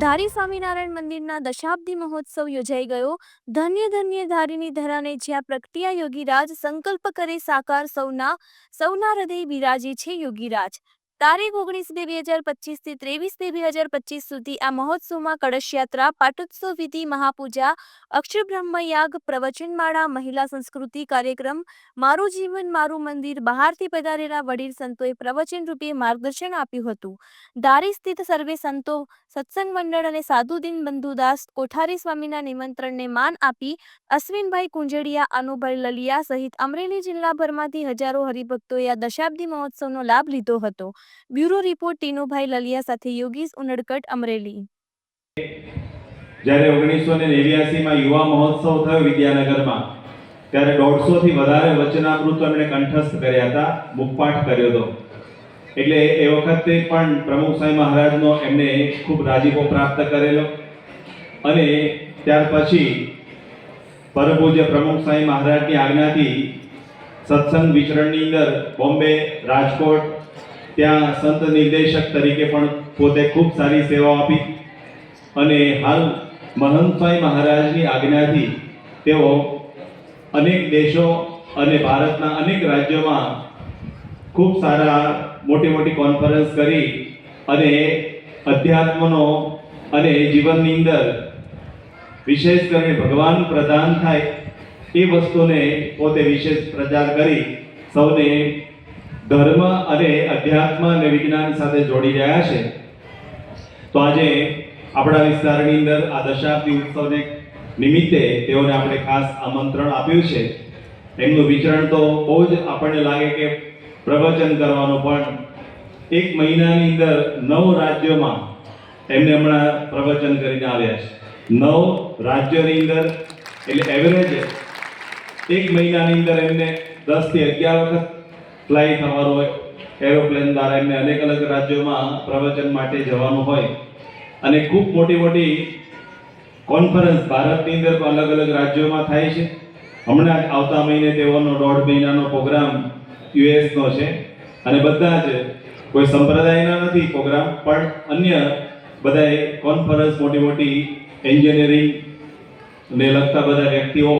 ધારી સ્વામિનારાયણ મંદિરના દશાબ્દી મહોત્સવ યોજાઈ ગયો. ધન્ય ધન્ય ધારીની ધરાને જ્યાં પ્રગટ્યા યોગીરાજ સંકલ્પ કરે સાકાર સૌના સૌના હૃદય બિરાજે છે યોગીરાજ. તારીખ ઓગણીસ બે બે હજાર પચીસથી ત્રેવીસ બે હજાર પચીસ સુધી આ મહોત્સવમાં કળશ યાત્રા, પાટોત્સવ વિધિ, મહાપૂજા અક્ષરબ્રહ્મ યાગ પ્રવચનમાળા, મહિલા સંસ્કૃતિ કાર્યક્રમ, મારું જીવન, મારું મંદિર, બહારથી પધારેલા વડીલ સંતોએ પ્રવચન રૂપે માર્ગદર્શન આપ્યું હતું. દારી સ્થિત સર્વે સંતો, સત્સંગ મંડળ અને સાધુદીન બંધુદાસ કોઠારી સ્વામીના નિમંત્રણને માન આપી અશ્વિનભાઈ કુંજડિયા અનુભાઈ લલિયા સહિત અમરેલી જિલ્લાભરમાંથી હજારો હરિભક્તોએ આ દશાબ્દી મહોત્સવનો લાભ લીધો હતો. બ્યુરો રિપોર્ટ ટીનુભાઈ લલિયા સાથે યોગીશ ઉનડકટ અમરેલી. જ્યારે ઓગણીસો ને નેવ્યાસીમાં યુવા મહોત્સવ થયો વિદ્યાનગરમાં, ત્યારે દોઢસો થી વધારે વચનામૃતો એમણે કંઠસ્થ કર્યા હતા, મુખપાઠ કર્યો હતો. એટલે એ વખતે પણ પ્રમુખ સ્વામી મહારાજનો એમને ખૂબ રાજીપો પ્રાપ્ત કરેલો. અને ત્યાર પછી પરપૂજ્ય પ્રમુખ સ્વામી મહારાજની આજ્ઞાથી સત્સંગ વિચરણની અંદર બોમ્બે રાજકોટ ત્યાં સંત નિર્દેશક તરીકે પણ પોતે ખૂબ સારી સેવાઓ આપી. અને હાલ મહંતભાઈ મહારાજની આજ્ઞાથી તેઓ અનેક દેશો અને ભારતના અનેક રાજ્યોમાં ખૂબ સારા મોટી મોટી કોન્ફરન્સ કરી અને અધ્યાત્મનો અને જીવનની અંદર વિશેષ કરીને ભગવાન પ્રદાન થાય એ વસ્તુને પોતે વિશેષ પ્રચાર કરી સૌને ધર્મ અને અધ્યાત્મ અને વિજ્ઞાન સાથે જોડી રહ્યા છે. તો આજે આપણા વિસ્તારની અંદર આ દશાબ્દી ઉત્સવને નિમિત્તે તેઓને આપણે ખાસ આમંત્રણ આપ્યું છે. એમનું વિચરણ તો બહુ જ આપણને લાગે કે પ્રવચન કરવાનું, પણ એક મહિનાની અંદર નવ રાજ્યોમાં એમને હમણાં પ્રવચન કરીને આવ્યા છે. નવ રાજ્યોની અંદર, એટલે એવરેજ એક મહિનાની અંદર એમને દસથી અગિયાર વખત થવાનું હોય, એરોપ્લેન દ્વારા એમને અનેક અલગ રાજ્યોમાં પ્રવચન માટે જવાનું હોય. અને ખૂબ મોટી મોટી કોન્ફરન્સ ભારતની અંદર અલગ અલગ રાજ્યોમાં થાય છે. હમણાં આવતા મહિને તેઓનો દોઢ મહિનાનો પ્રોગ્રામ યુએસનો છે. અને બધા જ કોઈ સંપ્રદાયના નથી પ્રોગ્રામ પણ અન્ય બધાએ કોન્ફરન્સ મોટી મોટી એન્જિનિયરિંગ ને લગતા બધા વ્યક્તિઓ